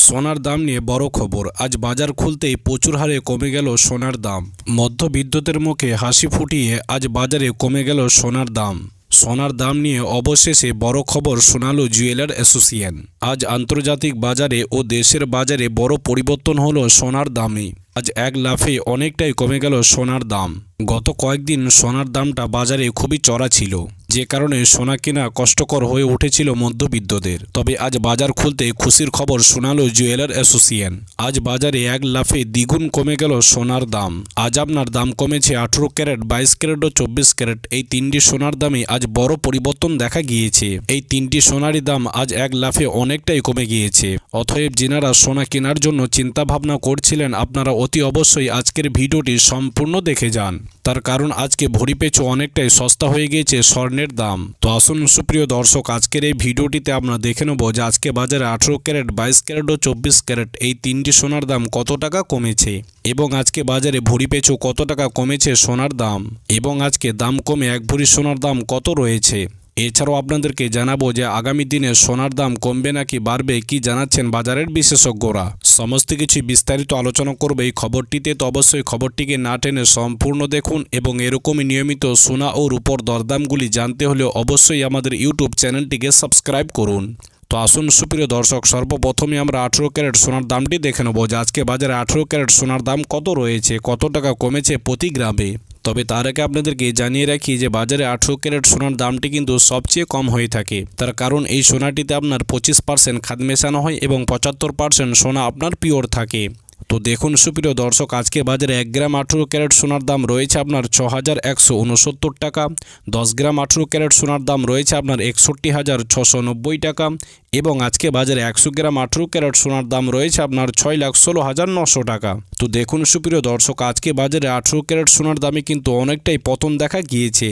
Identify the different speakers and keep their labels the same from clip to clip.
Speaker 1: সোনার দাম নিয়ে বড় খবর। আজ বাজার খুলতেই প্রচুর হারে কমে গেল সোনার দাম। মধ্যবিদ্যুতের মুখে হাসি ফুটিয়ে আজ বাজারে কমে গেল সোনার দাম। সোনার দাম নিয়ে অবশেষে বড় খবর শোনালো জুয়েলার অ্যাসোসিয়েশন। আজ আন্তর্জাতিক বাজারে ও দেশের বাজারে বড় পরিবর্তন হলো সোনার দামে। আজ এক লাফে অনেকটাই কমে গেল সোনার দাম। গত কয়েকদিন সোনার দামটা বাজারে খুবই চড়া ছিল। যে কারণে সোনা কেনা কষ্টকর হয়ে উঠেছিল মধ্যবিত্তদের। তবে আজ বাজার খুলতে খুশির খবর শোনালো জুয়েলার অ্যাসোসিয়েশন। আজ বাজারে এক লাফে দ্বিগুণ কমে গেল সোনার দাম। আজ আপনার দাম কমেছে আঠেরো ক্যারেট, বাইশ ক্যারেট ও চব্বিশ ক্যারেট। এই তিনটি সোনার দামে আজ বড় পরিবর্তন দেখা গিয়েছে। এই তিনটি সোনারই দাম আজ এক লাফে অনেকটাই কমে গিয়েছে। অতএব যেনারা সোনা কেনার জন্য চিন্তা ভাবনা করছিলেন, আপনারা অতি অবশ্যই আজকের ভিডিওটি সম্পূর্ণ দেখে যান। তার কারণ আজকে ভরি অনেকটাই সস্তা হয়ে গিয়েছে, স্বর্ণের দাম। তো আসুন, সুপ্রিয় দর্শক, আজকের এই ভিডিওটিতে আমরা দেখে নেব যে আজকে বাজারে আঠেরো ক্যারেট, বাইশ ক্যারেট ও চব্বিশ ক্যারেট এই তিনটি সোনার দাম কত টাকা কমেছে এবং আজকে বাজারে ভরি পেছু কত টাকা কমেছে সোনার দাম এবং আজকে দাম কমে এক ভরি সোনার দাম কত রয়েছে? এছাড়াও আপনাদেরকে জানাব যে আগামী দিনে সোনার দাম কমবে নাকি বাড়বে, কি জানাচ্ছেন বাজারের বিশেষজ্ঞরা। সমস্ত কিছু বিস্তারিত আলোচনা করবে এই খবরটিতে, তো অবশ্যই খবরটিকে না টেনে সম্পূর্ণ দেখুন এবং এরকমই নিয়মিত সোনা ও রূপর দরদামগুলি জানতে হলে অবশ্যই আমাদের ইউটিউব চ্যানেলটিকে সাবস্ক্রাইব করুন। তো আসুন সুপ্রিয় দর্শক, সর্বপ্রথমে আমরা আঠেরো ক্যারেট সোনার দামটি দেখে নেব যে আজকে বাজারে আঠেরো ক্যারেট সোনার দাম কত রয়েছে, কত টাকা কমেছে প্রতি গ্রামে। তবে তার আগে আপনাদেরকে জানিয়ে রাখি যে বাজারে আঠেরো ক্যারেট সোনার দামটি কিন্তু সবচেয়ে কম হয়ে থাকে। তার কারণ এই সোনাটিতে আপনার পঁচিশ পার্সেন্ট খাদ মেশানো হয় এবং পঁচাত্তর পার্সেন্ট সোনা আপনার পিওর থাকে। তো দেখুন সুপ্রিয় দর্শক, আজকে বাজারে এক গ্রাম আঠেরো ক্যারেট সোনার দাম রয়েছে আপনার ছ হাজার একশো উনসত্তর টাকা, দশ গ্রাম আঠেরো ক্যারেট সোনার দাম রয়েছে আপনার একষট্টি হাজার ছশো নব্বই টাকা এবং আজকে বাজারে একশো গ্রাম আঠেরো ক্যারেট সোনার দাম রয়েছে আপনার ছয় লাখ ষোলো হাজার নশো টাকা। তো দেখুন সুপ্রিয় দর্শক, আজকে বাজারে আঠেরো ক্যারেট সোনার দামে কিন্তু অনেকটাই পতন দেখা গিয়েছে।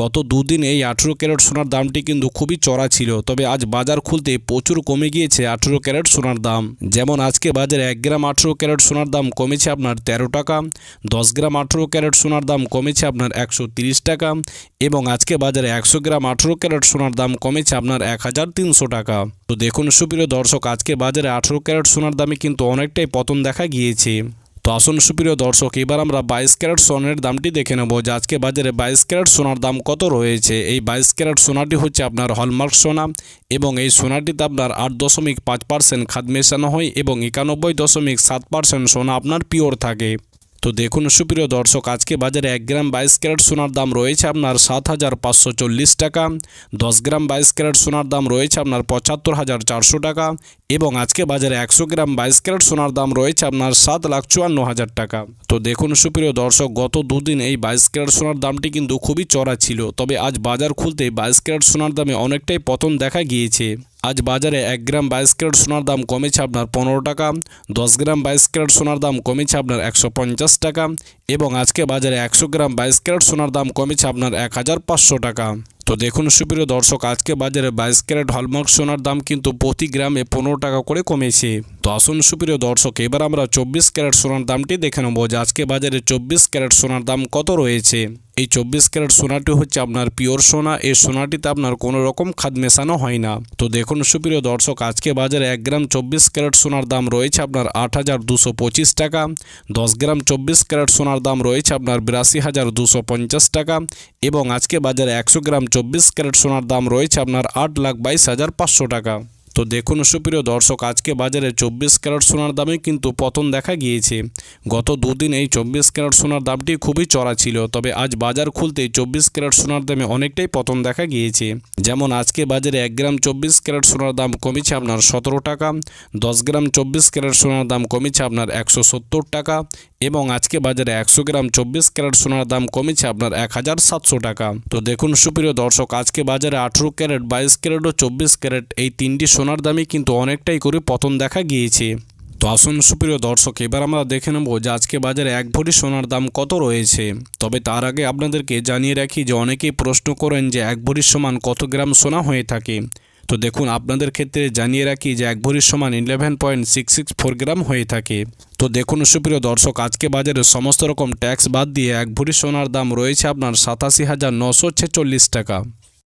Speaker 1: গত দুদিন এই আঠেরো ক্যারেট সোনার দামটি কিন্তু খুবই চড়া ছিল, তবে আজ বাজার খুলতে প্রচুর কমে গিয়েছে আঠেরো ক্যারেট সোনার দাম। যেমন আজকে বাজারে এক গ্রাম আঠেরো ক্যারেট সোনার দাম কমেছে আপনার তেরো টাকা, দশ গ্রাম আঠেরো ক্যারেট সোনার দাম কমেছে আপনার একশো তিরিশ টাকা এবং আজকে বাজারে একশো গ্রাম আঠেরো ক্যারেট সোনার দাম কমেছে আপনার এক হাজার তিনশো টাকা। তো দেখুন সুপ্রিয় দর্শক, আজকে বাজারে আঠেরো ক্যারেট সোনার দামে কিন্তু অনেকটাই পতন দেখা গিয়েছে। তো আসুন সুপ্রিয় দর্শক, এবার আমরা বাইশ ক্যারেট সোনার দামটি দেখে নেব যে আজকে বাজারে বাইশ ক্যারেট সোনার দাম কত রয়েছে। এই বাইশ ক্যারেট সোনাটি হচ্ছে আপনার হলমার্ক সোনা এবং এই সোনাটিতে আপনার আট দশমিক পাঁচ পার্সেন্ট খাদ মেশানো হয় এবং একানব্বই দশমিক সাত পার্সেন্ট সোনা আপনার পিওর থাকে। তো দেখুন, সুপ্রিয় দর্শক, আজকে বাজারে এক গ্রাম বাইশ ক্যারেট সোনার দাম রয়েছে আপনার সাত হাজার পাঁচশো চল্লিশ টাকা, দশ গ্রাম বাইশ ক্যারেট সোনার দাম রয়েছে আপনার পঁচাত্তর হাজার চারশো টাকা এবং আজকে বাজারে একশো গ্রাম বাইশ ক্যারেট সোনার দাম রয়েছে আপনার সাত লাখ চুয়ান্ন হাজার টাকা। তো দেখুন, সুপ্রিয় দর্শক, গত দুদিন এই বাইশ ক্যারেট সোনার দামটি কিন্তু খুবই চড়া ছিল, তবে আজ বাজার খুলতে বাইশ ক্যারেট সোনার দামে অনেকটাই পতন দেখা গিয়েছে। আজ বাজারে এক গ্রাম বাইশ ক্যারেট সোনার দাম কমেছে আপনার পনেরো টাকা, দশ গ্রাম বাইশ ক্যারেট সোনার দাম কমেছে আপনার একশো পঞ্চাশ টাকা এবং আজকে বাজারে একশো গ্রাম বাইশ ক্যারেট সোনার দাম কমেছে আপনার এক হাজার পাঁচশো টাকা। তো দেখুন সুপ্রিয় দর্শক, আজকে বাজারে বাইশ ক্যারেট হলমার্ক সোনার দাম কিন্তু প্রতি গ্রামে পনেরো টাকা করে কমেছে। তো আসুন সুপ্রিয় দর্শক, এবার আমরা চব্বিশ ক্যারেট সোনার দামটি দেখে নেব যে আজকে বাজারে চব্বিশ ক্যারেট সোনার দাম কত রয়েছে। এই চব্বিশ ক্যারেট সোনাটি হচ্ছে আপনার পিওর সোনা। এই সোনাটিতে আপনার কোনো রকম খাদ মেশানো হয় না। তো দেখুন সুপ্রিয় দর্শক, আজকে বাজারে এক গ্রাম চব্বিশ ক্যারেট সোনার দাম রয়েছে আপনার আট হাজার দুশো পঁচিশ টাকা। দশ গ্রাম চব্বিশ ক্যারেট সোনার দাম রয়েছে আপনার বিরাশি হাজার দুশো পঞ্চাশ টাকা। এবং আজকে বাজারে একশো গ্রাম চব্বিশ ক্যারেট সোনার দাম রয়েছে আপনার আট লাখ বাইশ হাজার পাঁচশো টাকা। তো দেখুন সুপ্রিয় দর্শক, আজকে বাজারে চব্বিশ ক্যারেট সোনার দামে কিন্তু পতন দেখা গিয়েছে। গত দুদিন এই চব্বিশ ক্যারেট সোনার দামটি খুবই চড়া ছিল, তবে আজ বাজার খুলতে চব্বিশ ক্যারেট সোনার দামে অনেকটাই পতন দেখা গিয়েছে। যেমন আজকে বাজারে এক গ্রাম চব্বিশ ক্যারেট সোনার দাম কমেছে আপনার সতেরো টাকা, দশ গ্রাম চব্বিশ ক্যারেট সোনার দাম কমেছে আপনার একশো সত্তর টাকা এবং আজকে বাজারে একশো গ্রাম চব্বিশ ক্যারেট সোনার দাম কমেছে আপনার এক হাজার সাতশো টাকা। তো দেখুন সুপ্রিয় দর্শক, আজকে বাজারে আঠেরো ক্যারেট, বাইশ ক্যারেট ও চব্বিশ ক্যারেট এই তিনটি সোনার দামই কিন্তু অনেকটাই করে পতন দেখা গিয়েছে। তো আসুন সুপ্রিয় দর্শক, এবার আমরা দেখে নেব যে আজকে বাজারে এক ভরি সোনার দাম কত রয়েছে। তবে তার আগে আপনাদেরকে জানিয়ে রাখি যে অনেকেই প্রশ্ন করেন যে এক ভরির সমান কত গ্রাম সোনা হয়ে থাকে। তো দেখুন, আপনাদের ক্ষেত্রে জানিয়ে রাখি যে এক ভরির সমান eleven point six six four gram হয়ে থাকে। তো দেখুন সুপ্রিয় দর্শক, আজকে বাজারে সমস্ত রকম ট্যাক্স বাদ দিয়ে এক ভরি সোনার দাম রয়েছে আপনার সাতাশি হাজার নশো ছেচল্লিশ টাকা।